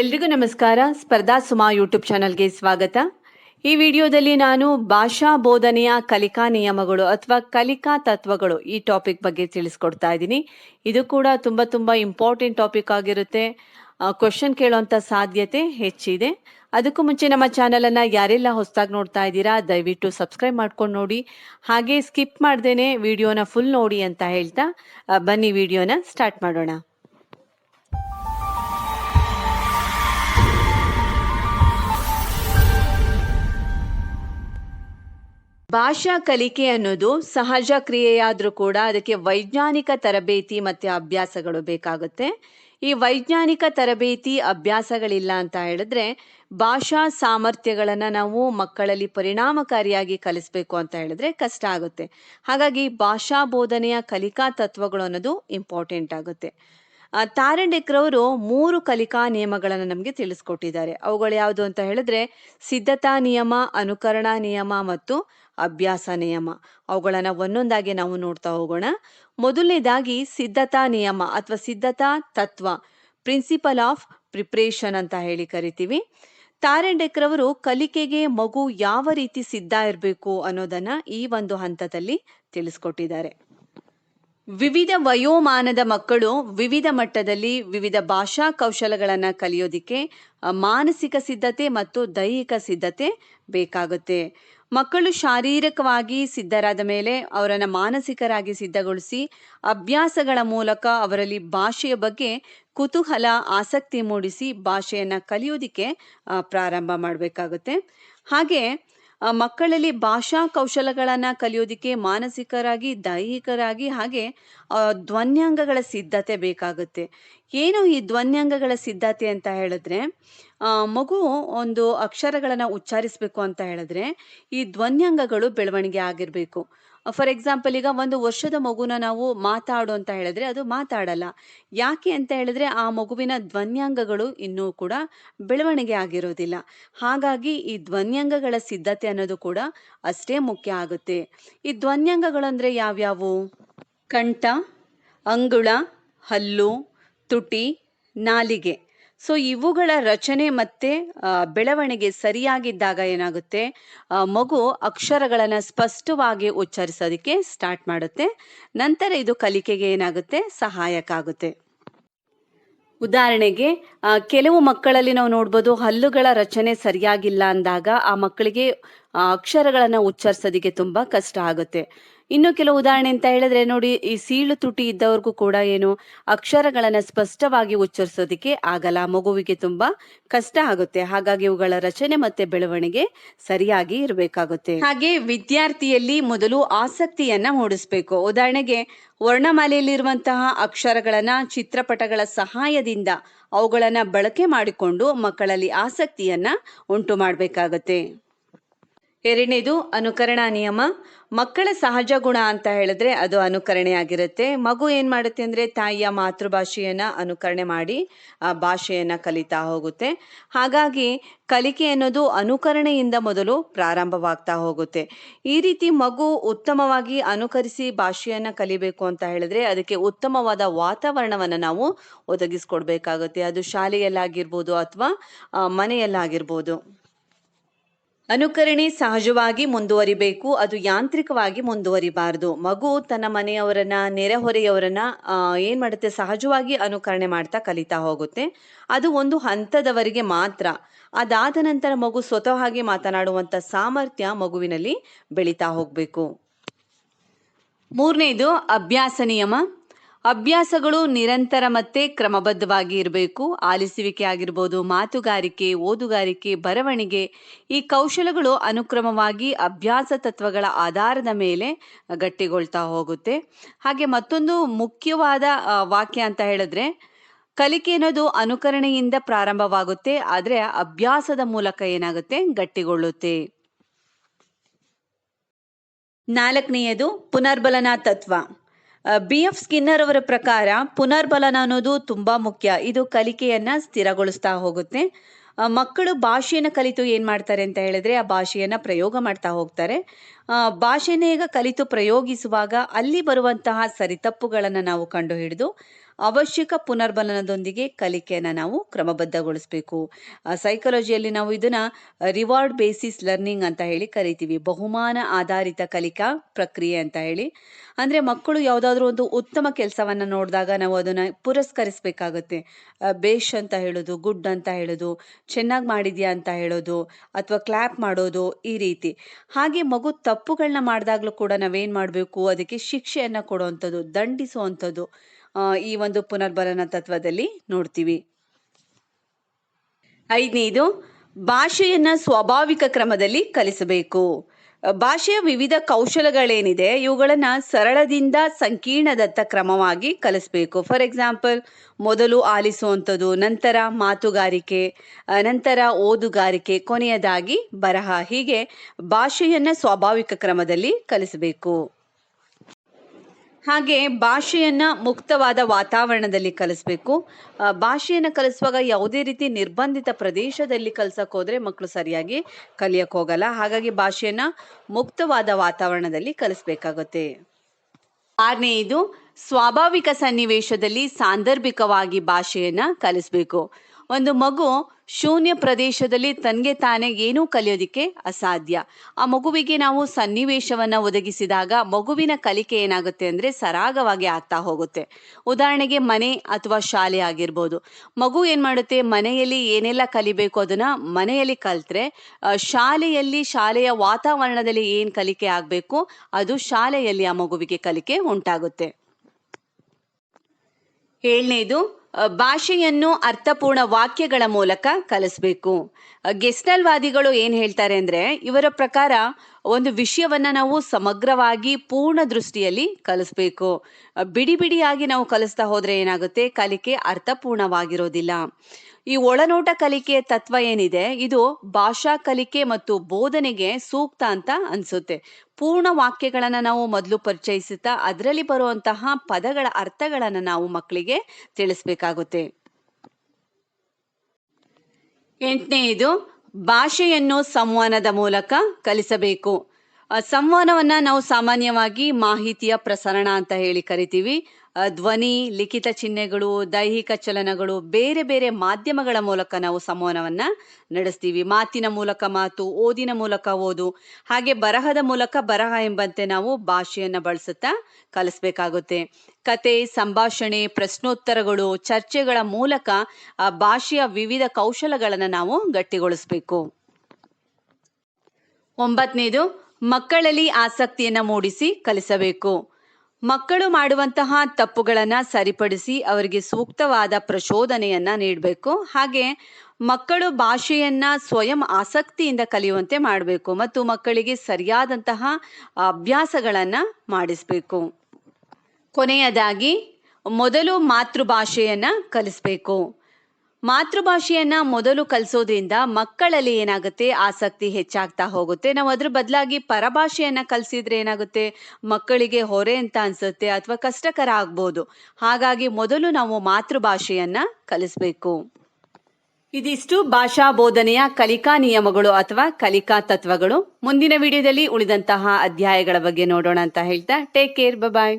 ಎಲ್ರಿಗೂ ನಮಸ್ಕಾರ. ಸ್ಪರ್ಧಾ ಸುಮಾ ಯೂಟ್ಯೂಬ್ ಚಾನಲ್ಗೆ ಸ್ವಾಗತ. ಈ ವಿಡಿಯೋದಲ್ಲಿ ನಾನು ಭಾಷಾ ಬೋಧನೆಯ ಕಲಿಕಾ ನಿಯಮಗಳು ಅಥವಾ ಕಲಿಕಾ ತತ್ವಗಳು ಈ ಟಾಪಿಕ್ ಬಗ್ಗೆ ತಿಳಿಸ್ಕೊಡ್ತಾ ಇದ್ದೀನಿ. ಇದು ಕೂಡ ತುಂಬ ತುಂಬ ಇಂಪಾರ್ಟೆಂಟ್ ಟಾಪಿಕ್ ಆಗಿರುತ್ತೆ. ಕ್ವಶನ್ ಕೇಳುವಂಥ ಸಾಧ್ಯತೆ ಹೆಚ್ಚಿದೆ. ಅದಕ್ಕೂ ಮುಂಚೆ ನಮ್ಮ ಚಾನಲನ್ನು ಯಾರೆಲ್ಲ ಹೊಸದಾಗಿ ನೋಡ್ತಾ ಇದ್ದೀರಾ, ದಯವಿಟ್ಟು ಸಬ್ಸ್ಕ್ರೈಬ್ ಮಾಡ್ಕೊಂಡು ನೋಡಿ. ಹಾಗೆ ಸ್ಕಿಪ್ ಮಾಡ್ದೇನೆ ವಿಡಿಯೋನ ಫುಲ್ ನೋಡಿ ಅಂತ ಹೇಳ್ತಾ ಬನ್ನಿ ವಿಡಿಯೋನ ಸ್ಟಾರ್ಟ್ ಮಾಡೋಣ. ಭಾಷಾ ಕಲಿಕೆ ಅನ್ನೋದು ಸಹಜ ಕ್ರಿಯೆಯಾದರೂ ಕೂಡ ಅದಕ್ಕೆ ವೈಜ್ಞಾನಿಕ ತರಬೇತಿ ಮತ್ತು ಅಭ್ಯಾಸಗಳು ಬೇಕಾಗುತ್ತೆ. ಈ ವೈಜ್ಞಾನಿಕ ತರಬೇತಿ ಅಭ್ಯಾಸಗಳಿಲ್ಲ ಅಂತ ಹೇಳಿದ್ರೆ ಭಾಷಾ ಸಾಮರ್ಥ್ಯಗಳನ್ನು ನಾವು ಮಕ್ಕಳಲ್ಲಿ ಪರಿಣಾಮಕಾರಿಯಾಗಿ ಕಲಿಸ್ಬೇಕು ಅಂತ ಹೇಳಿದ್ರೆ ಕಷ್ಟ ಆಗುತ್ತೆ. ಹಾಗಾಗಿ ಭಾಷಾ ಬೋಧನೆಯ ಕಲಿಕಾ ತತ್ವಗಳು ಅನ್ನೋದು ಇಂಪಾರ್ಟೆಂಟ್ ಆಗುತ್ತೆ. ತಾರಂಡೆಕ್ರವರು ಮೂರು ಕಲಿಕಾ ನಿಯಮಗಳನ್ನು ನಮಗೆ ತಿಳಿಸ್ಕೊಟ್ಟಿದ್ದಾರೆ. ಅವುಗಳು ಯಾವುದು ಅಂತ ಹೇಳಿದ್ರೆ, ಸಿದ್ಧತಾ ನಿಯಮ, ಅನುಕರಣಾ ನಿಯಮ ಮತ್ತು ಅಭ್ಯಾಸ ನಿಯಮ. ಅವುಗಳನ್ನು ಒಂದೊಂದಾಗಿ ನಾವು ನೋಡ್ತಾ ಹೋಗೋಣ. ಮೊದಲನೇದಾಗಿ ಸಿದ್ಧತಾ ನಿಯಮ ಅಥವಾ ಸಿದ್ಧತಾ ತತ್ವ, ಪ್ರಿನ್ಸಿಪಲ್ ಆಫ್ ಪ್ರಿಪ್ರೇಷನ್ ಅಂತ ಹೇಳಿ ಕರಿತೀವಿ. ತಾರಂಡೆಕ್ರವರು ಕಲಿಕೆಗೆ ಮಗು ಯಾವ ರೀತಿ ಸಿದ್ಧ ಇರಬೇಕು ಅನ್ನೋದನ್ನ ಈ ಒಂದು ಹಂತದಲ್ಲಿ ತಿಳಿಸ್ಕೊಟ್ಟಿದ್ದಾರೆ. ವಿವಿಧ ವಯೋಮಾನದ ಮಕ್ಕಳು ವಿವಿಧ ಮಟ್ಟದಲ್ಲಿ ವಿವಿಧ ಭಾಷಾ ಕೌಶಲಗಳನ್ನು ಕಲಿಯೋದಿಕ್ಕೆ ಮಾನಸಿಕ ಸಿದ್ಧತೆ ಮತ್ತು ದೈಹಿಕ ಸಿದ್ಧತೆ ಬೇಕಾಗುತ್ತೆ. ಮಕ್ಕಳು ಶಾರೀರಿಕವಾಗಿ ಸಿದ್ಧರಾದ ಮೇಲೆ ಅವರನ್ನು ಮಾನಸಿಕರಾಗಿ ಸಿದ್ಧಗೊಳಿಸಿ ಅಭ್ಯಾಸಗಳ ಮೂಲಕ ಅವರಲ್ಲಿ ಭಾಷೆಯ ಬಗ್ಗೆ ಕುತೂಹಲ, ಆಸಕ್ತಿ ಮೂಡಿಸಿ ಭಾಷೆಯನ್ನು ಕಲಿಯೋದಿಕ್ಕೆ ಪ್ರಾರಂಭ ಮಾಡಬೇಕಾಗುತ್ತೆ. ಹಾಗೆ ಮಕ್ಕಳಲ್ಲಿ ಭಾಷಾ ಕೌಶಲಗಳನ್ನು ಕಲಿಯೋದಿಕ್ಕೆ ಮಾನಸಿಕರಾಗಿ, ದೈಹಿಕರಾಗಿ ಹಾಗೆ ಧ್ವನ್ಯಾಂಗಗಳ ಸಿದ್ಧತೆ ಬೇಕಾಗುತ್ತೆ. ಏನು ಈ ಧ್ವನ್ಯಾಂಗಗಳ ಸಿದ್ಧತೆ ಅಂತ ಹೇಳಿದ್ರೆ ಮಗು ಒಂದು ಅಕ್ಷರಗಳನ್ನು ಉಚ್ಚರಿಸಬೇಕು ಅಂತ ಹೇಳಿದ್ರೆ ಈ ಧ್ವನ್ಯಾಂಗಗಳು ಬೆಳವಣಿಗೆ ಆಗಿರಬೇಕು. ಫಾರ್ ಎಕ್ಸಾಂಪಲ್ ಈಗ ಒಂದು ವರ್ಷದ ಮಗುನ ನಾವು ಮಾತಾಡು ಅಂತ ಹೇಳಿದ್ರೆ ಅದು ಮಾತಾಡಲ್ಲ. ಯಾಕೆ ಅಂತ ಹೇಳಿದ್ರೆ ಆ ಮಗುವಿನ ಧ್ವನ್ಯಾಂಗಗಳು ಇನ್ನೂ ಕೂಡ ಬೆಳವಣಿಗೆ ಆಗಿರೋದಿಲ್ಲ. ಹಾಗಾಗಿ ಈ ಧ್ವನ್ಯಾಂಗಗಳ ಸಿದ್ಧತೆ ಅನ್ನೋದು ಕೂಡ ಅಷ್ಟೇ ಮುಖ್ಯ ಆಗುತ್ತೆ. ಈ ಧ್ವನ್ಯಾಂಗಗಳು ಅಂದ್ರೆ ಯಾವ್ಯಾವು? ಕಂಠ, ಅಂಗುಳ, ಹಲ್ಲು, ತುಟಿ, ನಾಲಿಗೆ. ಸೊ ಇವುಗಳ ರಚನೆ ಮತ್ತೆ ಬೆಳವಣಿಗೆ ಸರಿಯಾಗಿದ್ದಾಗ ಏನಾಗುತ್ತೆ? ಮಗು ಅಕ್ಷರಗಳನ್ನು ಸ್ಪಷ್ಟವಾಗಿ ಉಚ್ಚರಿಸೋದಕ್ಕೆ ಸ್ಟಾರ್ಟ್ ಮಾಡುತ್ತೆ. ನಂತರ ಇದು ಕಲಿಕೆಗೆ ಏನಾಗುತ್ತೆ? ಸಹಾಯಕ ಆಗುತ್ತೆ. ಉದಾಹರಣೆಗೆ ಕೆಲವು ಮಕ್ಕಳಲ್ಲಿ ನಾವು ನೋಡ್ಬೋದು, ಹಲ್ಲುಗಳ ರಚನೆ ಸರಿಯಾಗಿಲ್ಲ ಅಂದಾಗ ಆ ಮಕ್ಕಳಿಗೆ ಅಕ್ಷರಗಳನ್ನು ಉಚ್ಚರಿಸೋದಕ್ಕೆ ತುಂಬ ಕಷ್ಟ ಆಗುತ್ತೆ. ಇನ್ನು ಕೆಲವು ಉದಾಹರಣೆ ಅಂತ ಹೇಳಿದ್ರೆ ನೋಡಿ, ಈ ಸೀಳು ತುಟಿ ಇದ್ದವ್ರಿಗೂ ಕೂಡ ಏನು, ಅಕ್ಷರಗಳನ್ನು ಸ್ಪಷ್ಟವಾಗಿ ಉಚ್ಚರಿಸೋದಿಕ್ಕೆ ಆಗಲ್ಲ. ಮಗುವಿಗೆ ತುಂಬಾ ಕಷ್ಟ ಆಗುತ್ತೆ. ಹಾಗಾಗಿ ಇವುಗಳ ರಚನೆ ಮತ್ತೆ ಬೆಳವಣಿಗೆ ಸರಿಯಾಗಿ ಇರಬೇಕಾಗುತ್ತೆ. ಹಾಗೆ ವಿದ್ಯಾರ್ಥಿಯಲ್ಲಿ ಮೊದಲು ಆಸಕ್ತಿಯನ್ನ ಮೂಡಿಸ್ಬೇಕು. ಉದಾಹರಣೆಗೆ, ವರ್ಣಮಾಲೆಯಲ್ಲಿರುವಂತಹ ಅಕ್ಷರಗಳನ್ನ, ಚಿತ್ರಪಟಗಳ ಸಹಾಯದಿಂದ ಅವುಗಳನ್ನ ಬಳಕೆ ಮಾಡಿಕೊಂಡು ಮಕ್ಕಳಲ್ಲಿ ಆಸಕ್ತಿಯನ್ನ ಉಂಟು ಮಾಡಬೇಕಾಗತ್ತೆ. ಎರಡನೇದು ಅನುಕರಣಾ ನಿಯಮ. ಮಕ್ಕಳ ಸಹಜ ಗುಣ ಅಂತ ಹೇಳಿದ್ರೆ ಅದು ಅನುಕರಣೆ ಆಗಿರುತ್ತೆ. ಮಗು ಏನ್ ಮಾಡುತ್ತೆ ಅಂದ್ರೆ ತಾಯಿಯ ಮಾತೃಭಾಷೆಯನ್ನ ಅನುಕರಣೆ ಮಾಡಿ, ಆ ಭಾಷೆಯನ್ನ ಕಲಿತಾ ಹೋಗುತ್ತೆ. ಹಾಗಾಗಿ ಕಲಿಕೆ ಅನ್ನೋದು ಅನುಕರಣೆಯಿಂದ ಮೊದಲು ಪ್ರಾರಂಭವಾಗ್ತಾ ಹೋಗುತ್ತೆ. ಈ ರೀತಿ ಮಗು ಉತ್ತಮವಾಗಿ ಅನುಕರಿಸಿ ಭಾಷೆಯನ್ನ ಕಲಿಬೇಕು ಅಂತ ಹೇಳಿದ್ರೆ ಅದಕ್ಕೆ ಉತ್ತಮವಾದ ವಾತಾವರಣವನ್ನ ನಾವು ಒದಗಿಸ್ಕೊಡ್ಬೇಕಾಗುತ್ತೆ. ಅದು ಶಾಲೆಯಲ್ಲಾಗಿರ್ಬೋದು ಅಥವಾ ಮನೆಯಲ್ಲಾಗಿರ್ಬೋದು. ಅನುಕರಣೆ ಸಹಜವಾಗಿ ಮುಂದುವರಿಬೇಕು, ಅದು ಯಾಂತ್ರಿಕವಾಗಿ ಮುಂದುವರಿಬಾರದು. ಮಗು ತನ್ನ ಮನೆಯವರನ್ನ, ನೆರೆಹೊರೆಯವರನ್ನ ಏನು ಮಾಡುತ್ತೆ? ಸಹಜವಾಗಿ ಅನುಕರಣೆ ಮಾಡ್ತಾ ಕಲಿತಾ ಹೋಗುತ್ತೆ. ಅದು ಒಂದು ಹಂತದವರೆಗೆ ಮಾತ್ರ. ಅದಾದ ನಂತರ ಮಗು ಸ್ವತಃವಾಗಿ ಮಾತನಾಡುವಂತ ಸಾಮರ್ಥ್ಯ ಮಗುವಿನಲ್ಲಿ ಬೆಳೀತಾ ಹೋಗ್ಬೇಕು. ಮೂರನೇದು ಅಭ್ಯಾಸ ನಿಯಮ. ಅಭ್ಯಾಸಗಳು ನಿರಂತರ ಮತ್ತೆ ಕ್ರಮಬದ್ಧವಾಗಿ ಇರಬೇಕು. ಆಲಿಸುವಿಕೆ ಆಗಿರ್ಬೋದು, ಮಾತುಗಾರಿಕೆ, ಓದುಗಾರಿಕೆ, ಬರವಣಿಗೆ ಈ ಕೌಶಲಗಳು ಅನುಕ್ರಮವಾಗಿ ಅಭ್ಯಾಸ ತತ್ವಗಳ ಆಧಾರದ ಮೇಲೆ ಗಟ್ಟಿಗೊಳ್ತಾ ಹೋಗುತ್ತೆ. ಹಾಗೆ ಮತ್ತೊಂದು ಮುಖ್ಯವಾದ ವಾಕ್ಯ ಅಂತ ಹೇಳಿದ್ರೆ, ಕಲಿಕೆ ಅನ್ನೋದು ಅನುಕರಣೆಯಿಂದ ಪ್ರಾರಂಭವಾಗುತ್ತೆ, ಆದರೆ ಅಭ್ಯಾಸದ ಮೂಲಕ ಏನಾಗುತ್ತೆ? ಗಟ್ಟಿಗೊಳ್ಳುತ್ತೆ. ನಾಲ್ಕನೆಯದು ಪುನರ್ಬಲನ ತತ್ವ. ಬಿ. ಎಫ್. ಸ್ಕಿನ್ನರ್ ಅವರ ಪ್ರಕಾರ ಪುನರ್ಬಲನ ಅನ್ನೋದು ತುಂಬಾ ಮುಖ್ಯ. ಇದು ಕಲಿಕೆಯನ್ನ ಸ್ಥಿರಗೊಳಿಸ್ತಾ ಹೋಗುತ್ತೆ. ಮಕ್ಕಳು ಭಾಷೆಯನ್ನು ಕಲಿತು ಏನು ಮಾಡ್ತಾರೆ ಅಂತ ಹೇಳಿದ್ರೆ ಆ ಭಾಷೆಯನ್ನು ಪ್ರಯೋಗ ಮಾಡ್ತಾ ಹೋಗ್ತಾರೆ. ಭಾಷೆನೇ ಈಗ ಕಲಿತು ಪ್ರಯೋಗಿಸುವಾಗ ಅಲ್ಲಿ ಬರುವಂತಹ ಸರಿತಪ್ಪುಗಳನ್ನು ನಾವು ಕಂಡು ಹಿಡಿದು ಅವಶ್ಯಕ ಪುನರ್ಬಲನದೊಂದಿಗೆ ಕಲಿಕೆಯನ್ನು ನಾವು ಕ್ರಮಬದ್ಧಗೊಳಿಸಬೇಕು. ಸೈಕಾಲಜಿಯಲ್ಲಿ ನಾವು ಇದನ್ನು ರಿವಾರ್ಡ್ ಬೇಸಿಸ್ ಲರ್ನಿಂಗ್ ಅಂತ ಹೇಳಿ ಕರಿತೀವಿ. ಬಹುಮಾನ ಆಧಾರಿತ ಕಲಿಕಾ ಪ್ರಕ್ರಿಯೆ ಅಂತ ಹೇಳಿ. ಅಂದರೆ ಮಕ್ಕಳು ಯಾವುದಾದ್ರೂ ಒಂದು ಉತ್ತಮ ಕೆಲಸವನ್ನು ನೋಡಿದಾಗ ನಾವು ಅದನ್ನು ಪುರಸ್ಕರಿಸಬೇಕಾಗುತ್ತೆ. ಬೇಷ್ ಅಂತ ಹೇಳೋದು, ಗುಡ್ ಅಂತ ಹೇಳೋದು, ಚೆನ್ನಾಗಿ ಮಾಡಿದ್ಯಾ ಅಂತ ಹೇಳೋದು, ಅಥವಾ ಕ್ಲಾಪ್ ಮಾಡೋದು ಈ ರೀತಿ. ಹಾಗೆ ಮಗು ತಪ್ಪುಗಳನ್ನ ಮಾಡಿದಾಗಲೂ ಕೂಡ ನಾವೇನು ಮಾಡಬೇಕು? ಅದಕ್ಕೆ ಶಿಕ್ಷೆಯನ್ನು ಕೊಡುವಂಥದ್ದು ದಂಡಿಸುವಂಥದ್ದು. ಈ ಒಂದು ಪುನರ್ಬಲನ ತತ್ವದಲ್ಲಿ ನೋಡ್ತೀವಿ. ಐದನೇದು, ಭಾಷೆಯನ್ನ ಸ್ವಾಭಾವಿಕ ಕ್ರಮದಲ್ಲಿ ಕಲಿಸಬೇಕು. ಭಾಷೆಯ ವಿವಿಧ ಕೌಶಲಗಳೇನಿದೆ, ಇವುಗಳನ್ನು ಸರಳದಿಂದ ಸಂಕೀರ್ಣದತ್ತ ಕ್ರಮವಾಗಿ ಕಲಿಸ್ಬೇಕು. ಫಾರ್ ಎಕ್ಸಾಂಪಲ್ ಮೊದಲು ಆಲಿಸುವಂಥದ್ದು, ನಂತರ ಮಾತುಗಾರಿಕೆ ನಂತರ ಓದುಗಾರಿಕೆ, ಕೊನೆಯದಾಗಿ ಬರಹ. ಹೀಗೆ ಭಾಷೆಯನ್ನು ಸ್ವಾಭಾವಿಕ ಕ್ರಮದಲ್ಲಿ ಕಲಿಸಬೇಕು. ಹಾಗೆ ಭಾಷೆಯನ್ನು ಮುಕ್ತವಾದ ವಾತಾವರಣದಲ್ಲಿ ಕಲಿಸ್ಬೇಕು. ಭಾಷೆಯನ್ನು ಕಲಿಸುವಾಗ ಯಾವುದೇ ರೀತಿ ನಿರ್ಬಂಧಿತ ಪ್ರದೇಶದಲ್ಲಿ ಕಲ್ಸಕ್ಕೆ ಹೋದರೆ ಮಕ್ಕಳು ಸರಿಯಾಗಿ ಕಲಿಯಕ್ಕೆ ಹೋಗಲ್ಲ. ಹಾಗಾಗಿ ಭಾಷೆಯನ್ನು ಮುಕ್ತವಾದ ವಾತಾವರಣದಲ್ಲಿ ಕಲಿಸ್ಬೇಕಾಗುತ್ತೆ. ಆರನೆಯದು ಸ್ವಾಭಾವಿಕ ಸನ್ನಿವೇಶದಲ್ಲಿ ಸಾಂದರ್ಭಿಕವಾಗಿ ಭಾಷೆಯನ್ನ ಕಲಿಸ್ಬೇಕು. ಒಂದು ಮಗು ಶೂನ್ಯ ಪ್ರದೇಶದಲ್ಲಿ ತನಗೆ ತಾನೇ ಏನೂ ಕಲಿಯೋದಿಕ್ಕೆ ಅಸಾಧ್ಯ. ಆ ಮಗುವಿಗೆ ನಾವು ಸನ್ನಿವೇಶವನ್ನ ಒದಗಿಸಿದಾಗ ಮಗುವಿನ ಕಲಿಕೆ ಏನಾಗುತ್ತೆ ಅಂದ್ರೆ ಸರಾಗವಾಗಿ ಆಗ್ತಾ ಹೋಗುತ್ತೆ. ಉದಾಹರಣೆಗೆ ಮನೆ ಅಥವಾ ಶಾಲೆ ಆಗಿರ್ಬೋದು. ಮಗು ಏನು ಮಾಡುತ್ತೆ? ಮನೆಯಲ್ಲಿ ಏನೆಲ್ಲ ಕಲಿಬೇಕು ಅದನ್ನ ಮನೆಯಲ್ಲಿ ಕಲಿತ್ರೆ ಶಾಲೆಯಲ್ಲಿ, ಶಾಲೆಯ ವಾತಾವರಣದಲ್ಲಿ ಏನು ಕಲಿಕೆ ಆಗಬೇಕು, ಅದು ಶಾಲೆಯಲ್ಲಿ ಆ ಮಗುವಿಗೆ ಕಲಿಕೆ ಉಂಟಾಗುತ್ತೆ. ಏಳನೇದು ಭಾಷೆಯನ್ನು ಅರ್ಥಪೂರ್ಣ ವಾಕ್ಯಗಳ ಮೂಲಕ ಕಲಿಸ್ಬೇಕು. ಗೆಸ್ಟಲ್ವಾದಿಗಳು ಏನು ಹೇಳ್ತಾರೆ ಅಂದ್ರೆ, ಇವರ ಪ್ರಕಾರ ಒಂದು ವಿಷಯವನ್ನ ನಾವು ಸಮಗ್ರವಾಗಿ ಪೂರ್ಣ ದೃಷ್ಟಿಯಲ್ಲಿ ಕಲಿಸ್ಬೇಕು. ಬಿಡಿ ಬಿಡಿಯಾಗಿ ನಾವು ಕಲಿಸ್ತಾ ಹೋದರೆ ಏನಾಗುತ್ತೆ? ಕಲಿಕೆ ಅರ್ಥಪೂರ್ಣವಾಗಿರೋದಿಲ್ಲ. ಈ ಒಳನೋಟ ಕಲಿಕೆಯ ತತ್ವ ಏನಿದೆ, ಇದು ಭಾಷಾ ಕಲಿಕೆ ಮತ್ತು ಬೋಧನೆಗೆ ಸೂಕ್ತ ಅಂತ ಅನ್ಸುತ್ತೆ. ಪೂರ್ಣ ವಾಕ್ಯಗಳನ್ನು ನಾವು ಮೊದಲು ಪರಿಚಯಿಸುತ್ತಾ ಅದರಲ್ಲಿ ಬರುವಂತಹ ಪದಗಳ ಅರ್ಥಗಳನ್ನು ನಾವು ಮಕ್ಕಳಿಗೆ ತಿಳಿಸ್ಬೇಕಾಗುತ್ತೆ. ಎಂಟನೆಯದು ಭಾಷೆಯನ್ನು ಸಂವಹನದ ಮೂಲಕ ಕಲಿಸಬೇಕು. ಸಂವಹನವನ್ನ ನಾವು ಸಾಮಾನ್ಯವಾಗಿ ಮಾಹಿತಿಯ ಪ್ರಸರಣ ಅಂತ ಹೇಳಿ ಕರಿತೀವಿ. ಧ್ವನಿ, ಲಿಖಿತ ಚಿಹ್ನೆಗಳು, ದೈಹಿಕ ಚಲನಗಳು, ಬೇರೆ ಬೇರೆ ಮಾಧ್ಯಮಗಳ ಮೂಲಕ ನಾವು ಸಂವಹನವನ್ನು ನಡೆಸ್ತೀವಿ. ಮಾತಿನ ಮೂಲಕ ಮಾತು, ಓದಿನ ಮೂಲಕ ಓದು, ಹಾಗೆ ಬರಹದ ಮೂಲಕ ಬರಹ ಎಂಬಂತೆ ನಾವು ಭಾಷೆಯನ್ನು ಬಳಸುತ್ತಾ ಕಲಿಸ್ಬೇಕಾಗುತ್ತೆ. ಕತೆ, ಸಂಭಾಷಣೆ, ಪ್ರಶ್ನೋತ್ತರಗಳು, ಚರ್ಚೆಗಳ ಮೂಲಕ ಆ ಭಾಷೆಯ ವಿವಿಧ ಕೌಶಲಗಳನ್ನು ನಾವು ಗಟ್ಟಿಗೊಳಿಸ್ಬೇಕು. ಒಂಬತ್ತನೇದು ಮಕ್ಕಳಲ್ಲಿ ಆಸಕ್ತಿಯನ್ನು ಮೂಡಿಸಿ ಕಲಿಸಬೇಕು. ಮಕ್ಕಳು ಮಾಡುವಂತಹ ತಪ್ಪುಗಳನ್ನು ಸರಿಪಡಿಸಿ ಅವರಿಗೆ ಸೂಕ್ತವಾದ ಪ್ರಚೋದನೆಯನ್ನು ನೀಡಬೇಕು. ಹಾಗೆ ಮಕ್ಕಳು ಭಾಷೆಯನ್ನ ಸ್ವಯಂ ಆಸಕ್ತಿಯಿಂದ ಕಲಿಯುವಂತೆ ಮಾಡಬೇಕು ಮತ್ತು ಮಕ್ಕಳಿಗೆ ಸರಿಯಾದಂತಹ ಅಭ್ಯಾಸಗಳನ್ನ ಮಾಡಿಸಬೇಕು. ಕೊನೆಯದಾಗಿ, ಮೊದಲು ಮಾತೃಭಾಷೆಯನ್ನು ಕಲಿಸ್ಬೇಕು. ಮಾತೃಭಾಷೆಯನ್ನ ಮೊದಲು ಕಲಿಸೋದ್ರಿಂದ ಮಕ್ಕಳಲ್ಲಿ ಏನಾಗುತ್ತೆ ಆಸಕ್ತಿ ಹೆಚ್ಚಾಗ್ತಾ ಹೋಗುತ್ತೆ. ನಾವು ಅದ್ರ ಬದಲಾಗಿ ಪರಭಾಷೆಯನ್ನ ಕಲಿಸಿದ್ರೆ ಏನಾಗುತ್ತೆ? ಮಕ್ಕಳಿಗೆ ಹೊರೆ ಅಂತ ಅನ್ಸುತ್ತೆ ಅಥವಾ ಕಷ್ಟಕರ ಆಗ್ಬೋದು. ಹಾಗಾಗಿ ಮೊದಲು ನಾವು ಮಾತೃಭಾಷೆಯನ್ನ ಕಲಿಸ್ಬೇಕು. ಇದಿಷ್ಟು ಭಾಷಾ ಬೋಧನೆಯ ಕಲಿಕಾ ನಿಯಮಗಳು ಅಥವಾ ಕಲಿಕಾ ತತ್ವಗಳು. ಮುಂದಿನ ವಿಡಿಯೋದಲ್ಲಿ ಉಳಿದಂತಹ ಅಧ್ಯಾಯಗಳ ಬಗ್ಗೆ ನೋಡೋಣ ಅಂತ ಹೇಳ್ತಾ ಟೇಕ್ ಕೇರ್ ಬಾಯ್